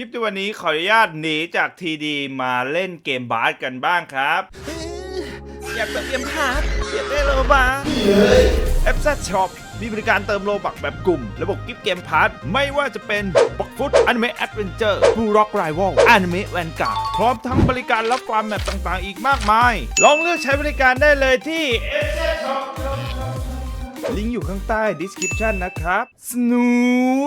ลิปในวันนี้ขออนุญาตหนีจากทีดีมาเล่นเกมบาสกันบ้างครับ อยากเติมเกมพาร์ทอยากได้โลบาแอปซัช็อปมีบริการเติมโลบักแบบกลุ่ม ระบบกิฟต์เกมพาร์ทไม่ว่าจะเป็นบ็อกฟุตอนิเมะแอดเวนเจอร์บูร็อกไรวอลอนิเมะแวนการ์ดพร้อมทั้งบริการรับฟาร์มแมปต่างๆ อีกมากมาย ลองเลือกใช้บริการได้เลยที่ ลิงก์อยู่ข้างใต้ description นะครับสนู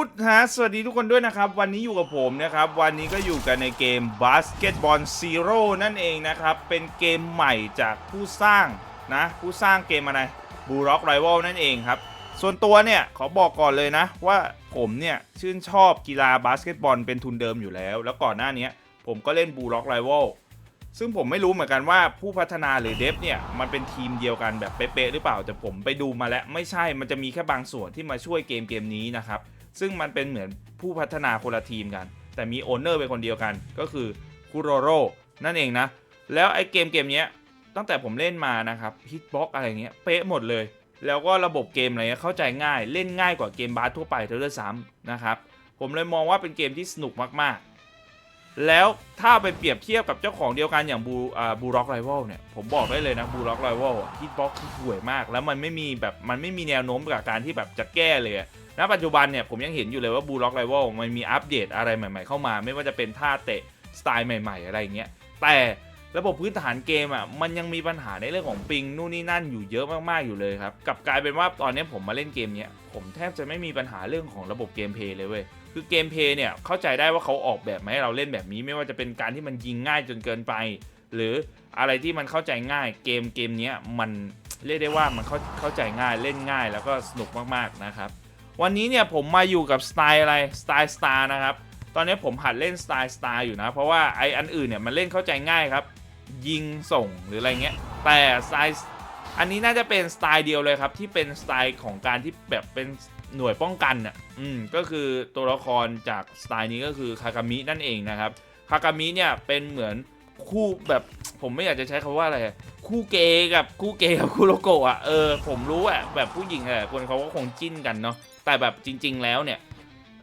ดฮะสวัสดีทุกคนด้วยนะครับ วันนี้อยู่กับผมนะครับ วันนี้ก็อยู่กันในเกม Basketball Zero นั่นเองนะครับ เป็นเกมใหม่จากผู้สร้างนะ ผู้สร้างเกมอะไร b u Rock Rival นั่นเองครับ ส่วนตัวเนี่ย ขอบอกก่อนเลยนะ ว่าผมเนี่ย ชื่นชอบกีฬาบาสเกตบอลเป็นทุนเดิมอยู่แล้ว แล้วก่อนหน้านี้ผมก็เล่น b u Rock Rival ซึ่งผมไม่รู้เหมือนกันว่าผู้พัฒนาหรือเดฟเนี่ย มันเป็นทีมเดียวกันแบบเป๊ะๆหรือเปล่า แต่ผมไปดูมาแล้วไม่ใช่มันจะมีแค่บางส่วนที่มาช่วยเกมเกมนี้นะครับ ซึ่งมันเป็นเหมือนผู้พัฒนาคนละทีมกัน แต่มีโอนเนอร์เป็นคนเดียวกันก็คือคุโรโร่นั่นเองนะ แล้วไอ้เกมเกมเนี้ยตั้งแต่ผมเล่นมานะครับฮิตบ็อกอะไรเงี้ยเป๊ะหมดเลย แล้วก็ระบบเกมอะไรเงี้ยเข้าใจง่ายเล่นง่ายกว่าเกมบาสทั่วไปเท่าด้วยซ้ำนะครับผมเลยมองว่าเป็นเกมที่สนุกมากๆ แล้วถ้าไปเปรียบเทียบกับเจ้าของเดียวกันอย่างบูอ่าบูร็อกไรวลเนี่ย ผมบอกได้เลยนะบูร็อกไรวลฮิตบ็อกคือห่วยมาก แล้วมันไม่มีแบบมันไม่มีแนวโน้มกับการที่แบบจะแก้เลยณปัจจุบันเนี่ยผมยังเห็นอยู่เลยว่าบูร็อกไรวลมันมีอัปเดตอะไรใหม่ ๆ เข้ามา ไม่ว่าจะเป็นท่าเตะสไตล์ใหม่ ๆ อะไรเงี้ยแต่ ระบบพื้นฐานเกมอะมันยังมีปัญหาในเรื่องของปิงนู่นนี่นั่นอยู่เยอะมากๆอยู่เลยครับกับกลายเป็นว่าตอนนี้ผมมาเล่นเกมเนี้ยผมแทบจะไม่มีปัญหาเรื่องของระบบเกมเพลย์เลยเว้ยคือเกมเพลย์เนี่ยเข้าใจได้ว่าเขาออกแบบมาให้เราเล่นแบบนี้ ไม่ว่าจะเป็นการที่มันยิงง่ายจนเกินไป หรืออะไรที่มันเข้าใจง่ายเกมเกมเนี้ยมันเรียกได้ว่ามันเข้าเข้าใจง่ายเล่นง่ายแล้วก็สนุกมากๆนะครับวันนี้เนี่ยผมมาอยู่กับสไตล์อะไรสไตล์สตาร์นะครับตอนนี้ผมหัดเล่นสไตล์สตาร์อยู่นะ เพราะว่าไออันอื่นเนี่ยมันเล่นเข้าใจง่ายครับ ยิงส่งหรืออะไรเงี้ย แต่สไตล์อันนี้น่าจะเป็นสไตล์เดียวเลยครับ ที่เป็นสไตล์ของการที่แบบเป็นหน่วยป้องกันอะ อืม ก็คือตัวละครจากสไตล์นี้ก็คือคากามินั่นเองนะครับ คากามิเนี่ยเป็นเหมือนคู่แบบผมไม่อยากจะใช้คำว่าอะไร คู่เกย์กับคู่เกย์กับคู่โลโกะอะ เออ ผมรู้อะแบบผู้หญิงอะคนเขาก็คงจิ้นกันเนาะ แต่แบบจริง ๆ แล้วเนี่ย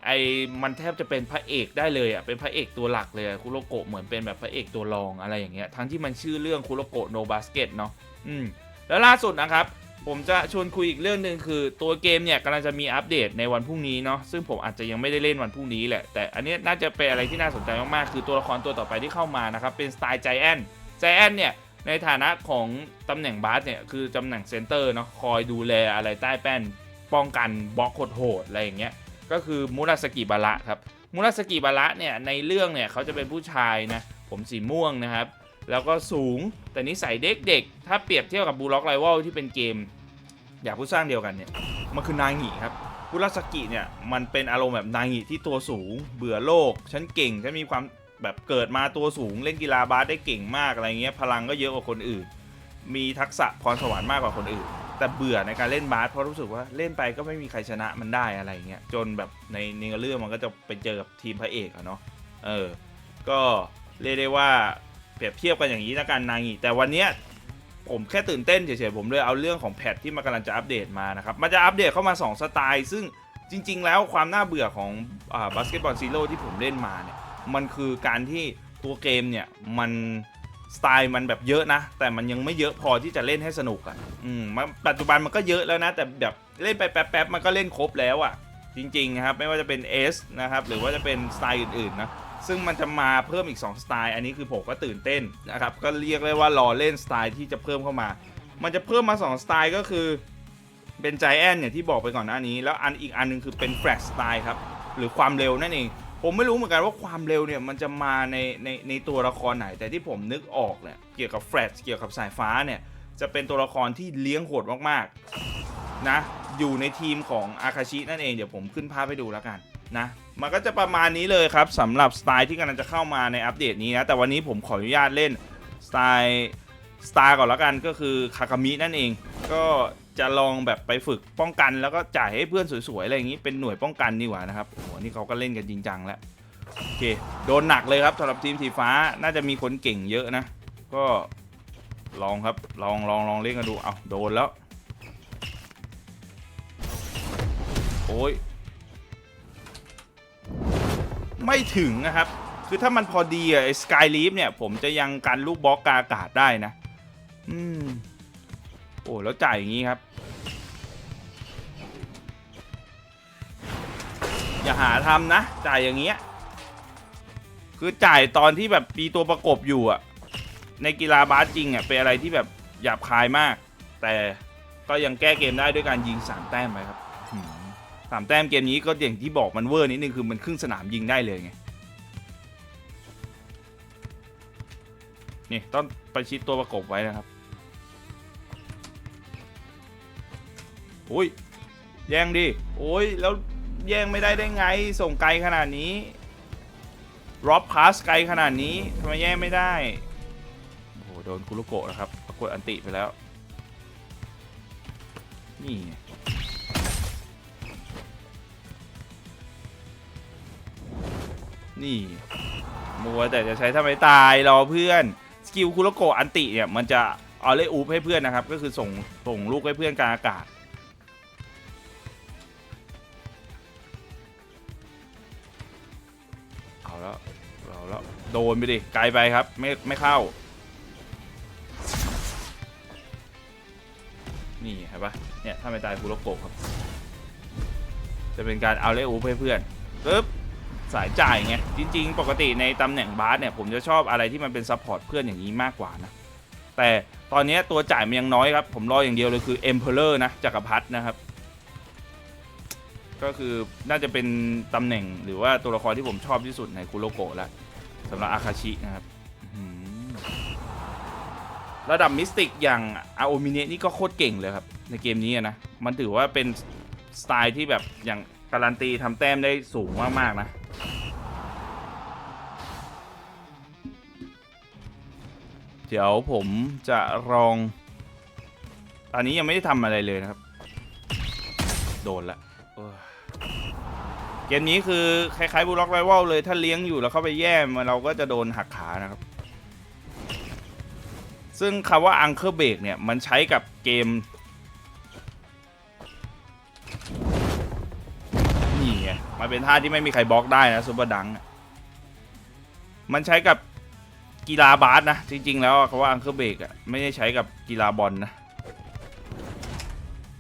ไอ้มันแทบจะเป็นพระเอกได้เลยอะเป็นพระเอกตัวหลักเลยคุโรโกะเหมือนเป็นแบบพระเอกตัวรองอะไรอย่างเงี้ยทั้งที่มันชื่อเรื่องคุโรโกะโนบาสเกตเนาะอืมแล้วล่าสุดนะครับ ผมจะชวนคุยอีกเรื่องหนึ่งคือตัวเกมเนี่ยกำลังจะมีอัปเดตในวันพรุ่งนี้เนาะซึ่งผมอาจจะยังไม่ได้เล่นวันพรุ่งนี้แหละ แต่อันนี้น่าจะเป็นอะไรที่น่าสนใจมากๆคือตัวละครตัวต่อไปที่เข้ามานะครับเป็นสไตล์ใจแอนใจแอนเนี่ยในฐานะของตำแหน่งบาสเนี่ยคือตำแหน่งเซนเตอร์เนาะคอยดูแลอะไรใต้แป้นป้องกันบล็อกโหดๆอะไรอย่างเงี้ย ก็คือมุราสกิบาระครับมุราสกิบาระเนี่ยในเรื่องเนี่ยเขาจะเป็นผู้ชายนะผมสีม่วงนะครับ แล้วก็สูงแต่นิสัยเด็กๆ ถ้าเปรียบเทียบกับบูล็อกไรวลที่เป็นเกม อยากผู้สร้างเดียวกันเนี่ยมันคือนางิครับกุราสกิเนี่ยมันเป็นอารมณ์แบบนางิที่ตัวสูง เบื่อโลกฉันเก่งฉันมีความแบบเกิดมาตัวสูงเล่นกีฬาบาสได้เก่งมากอะไรเงี้ยพลังก็เยอะกว่าคนอื่น มีทักษะพรสวรรค์มากกว่าคนอื่น แต่เบื่อในการเล่นบาสเพราะรู้สึกว่าเล่นไปก็ไม่มีใครชนะมันได้อะไรเงี้ยจนแบบในในเรื่องมันก็จะไปเจอกับทีมพระเอกอะเนาะเออก็เรียกได้ว่าเปรียบเทียบกันอย่างนี้ละกันนางิแต่วันเนี้ยผมแค่ตื่นเต้นเฉยๆผมเลยเอาเรื่องของแพทที่มันกำลังจะอัปเดตมานะครับมันจะอัปเดตเข้ามา 2 สไตล์ ซึ่งจริง ๆ แล้วความน่าเบื่อของบาสเกตบอลซีโร่ที่ผมเล่นมาเนี่ยมันคือการที่ตัวเกมเนี่ยมัน สไตล์มันแบบเยอะนะ แต่มันยังไม่เยอะพอที่จะเล่นให้สนุกอะ่ะ อืมปัจจุบันมันก็เยอะแล้วนะ แต่แบบเล่นไปแป๊บๆมันก็เล่นครบแล้วอะ่ะ จริงๆนะครับ ไม่ว่าจะเป็น S นะครับ หรือว่าจะเป็นสไตล์อื่นๆนะ ซึ่งมันจะมาเพิ่มอีก 2 สไตล์ อันนี้คือผมก็ตื่นเต้นนะครับ ก็เรียกได้ว่ารอเล่นสไตล์ที่จะเพิ่มเข้ามา มันจะเพิ่มมา 2 สไตล์ก็คือ เป็นใจแอนเนี่ยที่บอกไปก่อนหน้านี้ แล้วอันอีกอันหนึงคือเป็นแฟลชสไตล์ครับ หรือความเร็วนั่นเอง ผมไม่รู้เหมือนกันว่าความเร็วเนี่ยมันจะมาในในในตัวละครไหน แต่ที่ผมนึกออกเนี่ยเกี่ยวกับแฟลชเกี่ยวกับสายฟ้าเนี่ยจะเป็นตัวละครที่เลี้ยงโหดมากๆนะอยู่ในทีมของอาคาชินั่นเองเดี๋ยวผมขึ้นภาพให้ดูแล้วกันนะมันก็จะประมาณนี้เลยครับสำหรับสไตล์ที่กำลังจะเข้ามาในอัปเดตนี้นะแต่วันนี้ผมขออนุญาตเล่นสไตล์สตาร์ก่อนแล้วกันก็คือคากามินั่นเอง ก็ จะลองแบบไปฝึกป้องกันแล้วก็จ่ายให้เพื่อนสวยๆอะไรอย่างนี้เป็นหน่วยป้องกันดีกว่านะครับโอ้โหนี่เขาก็เล่นกันจริงจังแล้วโอเคโดนหนักเลยครับสำหรับทีมสีฟ้าน่าจะมีคนเก่งเยอะนะ ก็ลองครับลองลองลองเล่นกันดูเอาโดนแล้ว โอ้ยไม่ถึงนะครับ คือถ้ามันพอดีอะสกายลีฟเนี่ย ผมจะยังกันลูกบล็อกกาอากาศได้นะ อืม อ้แล้วจ่ายอย่างนี้ครับ อย่าหาทำนะ จ่ายอย่างเงี้ยคือจ่ายตอนที่แบบมีตัวประกบอยู่อะในกีฬาบาสจริงอะเป็นอะไรที่แบบหยาบคายมาก แต่ก็ยังแก้เกมได้ด้วยการยิงสามแต้มไปครับสามแต้มเกมนี้ก็อย่างที่บอกมันเวอร์นิดนึงคือมันครึ่งสนามยิงได้เลยไงนี่ต้องประชิดตัวประกบไว้นะครับ อ้ยแย่งดิโอ้ยแล้วแย่งไม่ได้ได้ไง ส่งไกลขนาดนี้รอบพาสไกลขนาดนี้ทำไมแย่งไม่ได้โอ้โหโดนคุโรโกะนะครับปรากฏอันติไปแล้ว นี่นี่มัวแต่จะใช้ทำไมตายรอเพื่อนสกิลคุโรโกะอันติเนี่ยมันจะเอาเลยอูปให้เพื่อนนะครับ ก็คือส่งส่งลูกให้เพื่อนกลางอากาศ นไปดิ ไกลไปครับ ไม่ไม่เข้า นี่เห็นปะเนี่ย ถ้าไม่ตายคุโรโกะครับ จะเป็นการเอาเลอูให้เพื่อนปึ๊บสายจ่ายไง จริง ๆ ปกติในตำแหน่งบาสเนี่ยผมจะชอบอะไรที่มันเป็นซัพพอร์ตเพื่อนอย่างนี้มากกว่านะ แต่ตอนนี้ตัวจ่ายมันยังน้อยครับ ผมรออย่างเดียวเลยคือ Emperor นะจักรพรรดินะครับ ก็คือน่าจะเป็นตำแหน่งหรือว่าตัวละครที่ผมชอบที่สุดในคุโรโกะแล้ว สำหรับอาคาชินะครับระดับมิสติกอย่างอาโอมิเนะนี่ก็โคตรเก่งเลยครับ ในเกมนี้นะ มันถือว่าเป็นสไตล์ที่แบบอย่างการันตีทำแต้มได้สูงมากๆนะเดี๋ยวผมจะลอง ตอนนี้ยังไม่ได้ทำอะไรเลยนะครับ โดนละ เกมนี้คือคล้ายๆบูล็อกไรวัลเลยถ้าเลี้ยงอยู่แล้วเข้าไปแย่มันเราก็จะโดนหักขานะครับ ซึ่งคำว่าอังเคอร์เบรกเนี่ย มันใช้กับเกม นี่ไงมันเป็นท่าที่ไม่มีใครบล็อกได้นะซูเปอร์ดัง มันใช้กับกีฬาบาสนะ จริง ๆ แล้วคำว่าอังเคอร์เบรกอะไม่ได้ใช้กับกีฬาบอลนะ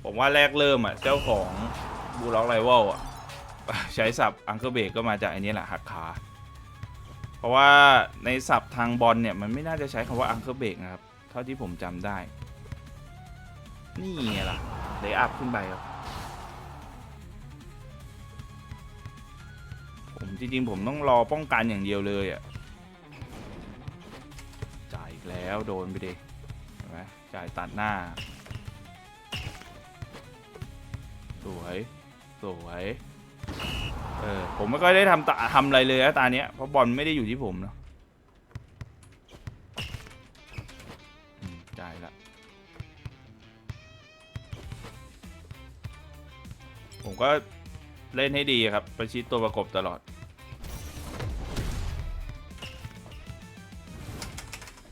ผมว่าแรกเริ่มอะ เจ้าของบูล็อกไรวัลอะ ใช้ศัพท์อังเคิลเบรกก็มาจากไอ้นี่แหละหักขาเพราะว่าในศัพท์ทางบอลเนี่ยมันไม่น่าจะใช้คำว่าอังเคิลเบรกนะครับ เท่าที่ผมจำได้ นี่ไงล่ะเลยอัพขึ้นไปครับผมจริงๆผมต้องรอป้องกันอย่างเดียวเลยอะจ่ายอีกแล้วโดนไปดิเห็นไหมจ่ายตัดหน้า สวย สวย เออผมไม่ค่อยได้ทำตาทำอะไรเลยนะตาเนี้ยเพราะบอลไม่ได้อยู่ที่ผมเนาะอืมจ่ายละผมก็เล่นให้ดีครับ ประชิดตัวประกบตลอด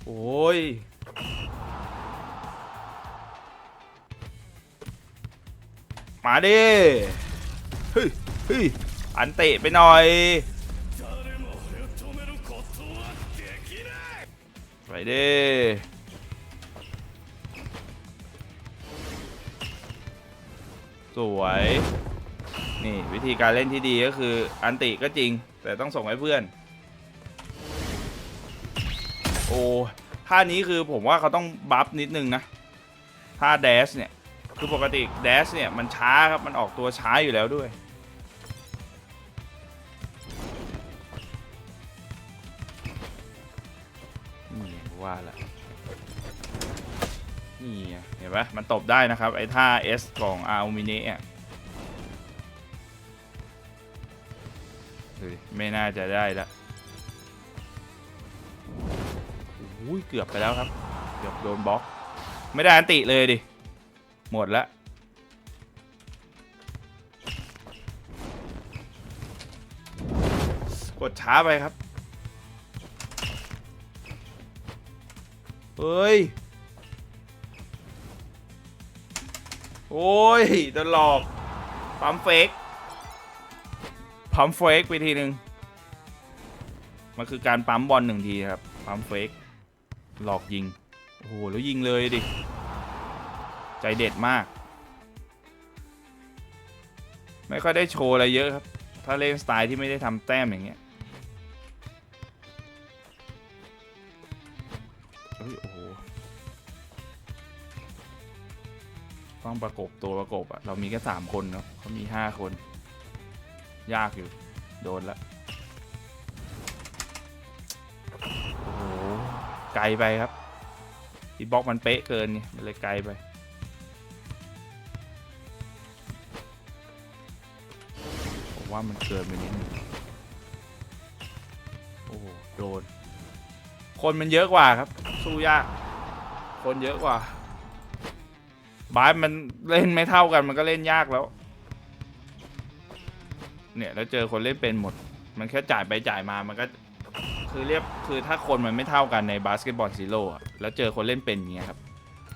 โอ้ย มาดิเฮ้ยเฮ้ย อันเตะไปหน่อยไปดิสวย นี่วิธีการเล่นที่ดีก็คืออันติก็จริง แต่ต้องส่งให้เพื่อน โอ้ท่านี้คือผมว่าเขาต้องบัฟนิดนึงนะท่าแดชเนี่ย คือปกติแดชเนี่ย มันช้าครับ มันออกตัวช้าอยู่แล้วด้วย ว่าละนี่เห็นปะมันตบได้นะครับ ไอ้ท่า S ของอาร์มิเนะอะไม่น่าจะได้ละอุ้ยเกือบไปแล้วครับ เกือบโดนบล็อก ไม่ได้อันติเลยดิ หมดละกดช้าไปครับ เฮ้ย โอ้ยโดนหลอกปั๊มเฟกปั๊มเฟกไปทีหนึ่งมันคือการปั๊มบอลหนึ่งทีครับ ปั๊มเฟกหลอกยิง โอ้โห แล้วยิงเลยดิ ใจเด็ดมาก ไม่ค่อยได้โชว์อะไรเยอะครับ ถ้าเล่นสไตล์ที่ไม่ได้ทำแต้มอย่างเงี้ย ต้องประกบตัวประกบอะเรามีแค่สามคนเนาะเขามีห้าคน ยากอยู่ โดนละโอ้โหไกลไปครับอีบล็อกมันเป๊ะเกินไงมันเลยไกลไปผมว่ามันเกินไปนิดนึงโอ้โหโดน คนมันเยอะกว่าครับ สู้ยาก คนเยอะกว่า บาสมันเล่นไม่เท่ากันมันก็เล่นยากแล้ว เนี่ยแล้วเจอคนเล่นเป็นหมด มันแค่จ่ายไปจ่ายมามันก็ คือเรียบคือถ้าคนมันไม่เท่ากันในบาสเกตบอลซีโร่อะแล้วเจอคนเล่นเป็นอย่างเงี้ยครับ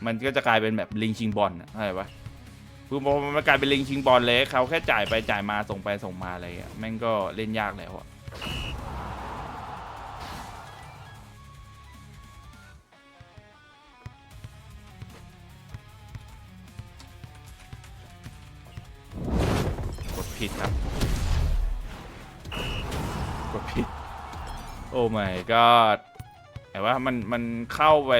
มันก็จะกลายเป็นแบบลิงชิงบอลอะเข้าใจปะคือพอมันกลายเป็นลิงชิงบอลเลยเขาแค่จ่ายไปจ่ายมาส่งไปส่งมาอะไรอะแม่งก็เล่นยากแล้วอะ ผิดครับ กดผิด โอ้ my god แต่ว่ามันมันเข้าไป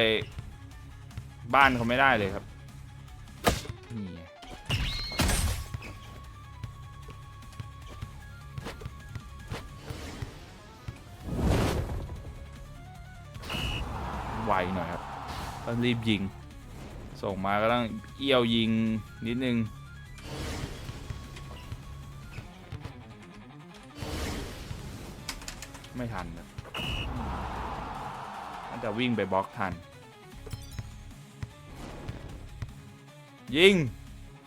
บ้านเขาไม่ได้เลยครับ นี่ไวหน่อยครับต้องรีบยิง ส่งมาก็ต้องเอี้ยวยิงนิดนึง ไม่ทันครัน่าจะวิ่งไปบล็อกทัน ยิง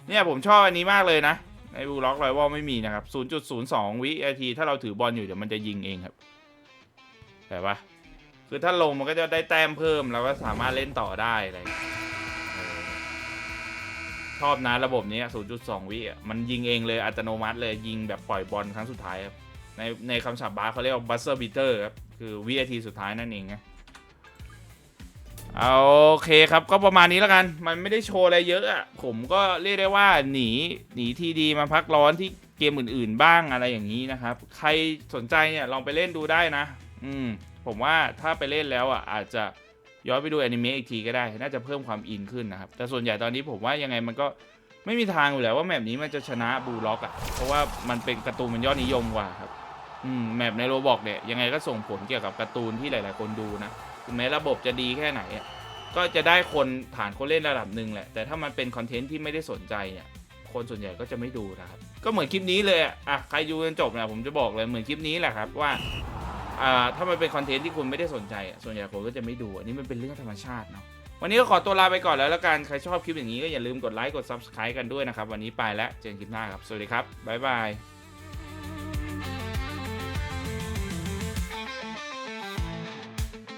เนี่ยผมชอบอันนี้มากเลยนะ ในบูล็อกไรวอลไม่มีนะครับ 0.02 วินาที ถ้าเราถือบอลอยู่เดี๋ยวมันจะยิงเองครับแต่ว่าคือถ้าลงมันก็จะได้แต้มเพิ่มเราก็สามารถเล่นต่อได้อะไรชอบนะระบบนี้ 0.2 วิมันยิงเองเลยอัตโนมัติเลยยิงแบบปล่อยบอลครั้งสุดท้ายครับ ในในคำศัพท์บาสเขาเรียกว่าบัสเซอร์บีเตอร์ครับ คือวินาทีสุดท้ายนั่นเองนะเอาโอเคครับก็ประมาณนี้แล้วกัน มันไม่ได้โชว์อะไรเยอะอะผมก็เรียกได้ว่าหนีหนีทีดีมาพักร้อนที่เกมอื่น ๆ บ้างอะไรอย่างนี้นะครับ ใครสนใจเนี่ยลองไปเล่นดูได้นะ อืมผมว่าถ้าไปเล่นแล้วอะอาจจะย้อนไปดูแอนิเมะอีกทีก็ได้ น่าจะเพิ่มความอินขึ้นนะครับ แต่ส่วนใหญ่ตอนนี้ผมว่ายังไงมันก็ไม่มีทางอยู่แล้วว่าแมปนี้มันจะชนะบูล็อกอะเพราะว่ามันเป็นการ์ตูนมันยอดนิยมกว่าครับ อืมแมปในโรบอกเนี่ยยังไงก็ส่งผลเกี่ยวกับการ์ตูนที่หลาย ๆ คนดูนะถึงแม้ระบบจะดีแค่ไหนอะก็จะได้คนฐานคนเล่นระดับหนึ่งแหละ แต่ถ้ามันเป็นคอนเทนต์ที่ไม่ได้สนใจเนี่ยคนส่วนใหญ่ก็จะไม่ดูนะครับ ก็เหมือนคลิปนี้เลยอะอะใครดูจนจบนี่ยผมจะบอกเลยเหมือนคลิปนี้แหละครับว่าอ่าถ้ามันเป็นคอนเทนต์ที่คุณไม่ได้สนใจส่วนใหญ่คนก็จะไม่ดูอันนี้มันเป็นเรื่องธรรมชาติเนาะวันนี้ก็ขอตัวลาไปก่อนแล้วแล้วกันใครชอบคลิปอย่างนี้ก็อย่าลืมกดไลค์กด subscribe กันด้วยนะครับวันนี้ไปแล้วเจอกันคลิปหน้าครับสวัสดีครับบ๊ายบาย